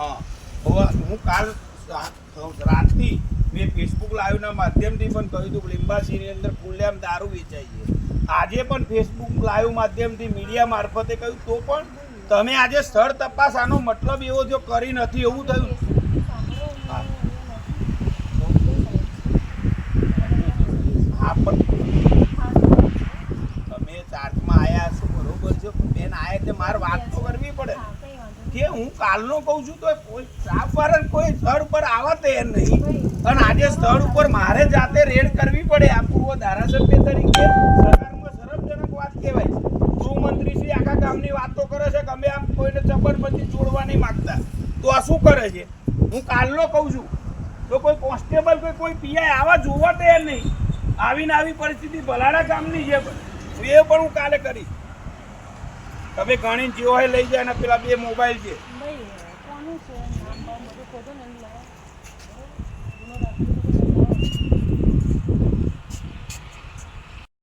હા. હવે હું કાલ રાતથી મેં ફેસબુક લાઈવના માધ્યમથી પણ કહ્યું હતું લિંબાસીની અંદર ખુલ્લેઆમ દારૂ વેચાઈ છે આજે પણ ફેસબુક લાઈવ માધ્યમથી મીડિયા મારફતે કહ્યું, તો પણ તમે આજે સ્થળ તપાસ, આનો મતલબ એવો જો કરી નથી, એવું થયું. તમે ચાર્જમાં આયા છો, બરોબર છે. બેન આયા એટલે મારે વાત તો કરવી પડે. કે હું કાલનો કહું છું તો કોઈ સ્ટાફ વાળા કોઈ સ્થળ પર આવવા તૈયાર નહીં. અને આજે સ્થળ ઉપર મારે જાતે રેડ કરવી પડે. આ પૂર્વ ધારાસભ્ય તરીકે સરકારમાં શરમજનક વાત કહેવાય ગૃહમંત્રી શ્રી આખા ગામની વાતો કરે છે કે અમે આમ કોઈને જબરબંધી છોડવા નહીં માગતા. તો આ શું કરે છે? હું કાલનો કહું છું. તો કોઈ કોન્સ્ટેબલ કોઈ કોઈ પીઆઈ આવા જોવા તૈયાર નહીં. આવીને આવી પરિસ્થિતિ ભલાડા ગામની છે. એ પણ હું કાલે કરીશ. તમે ઘણી જીઓ લઈ જાય ને પેલા બે મોબાઈલ છે.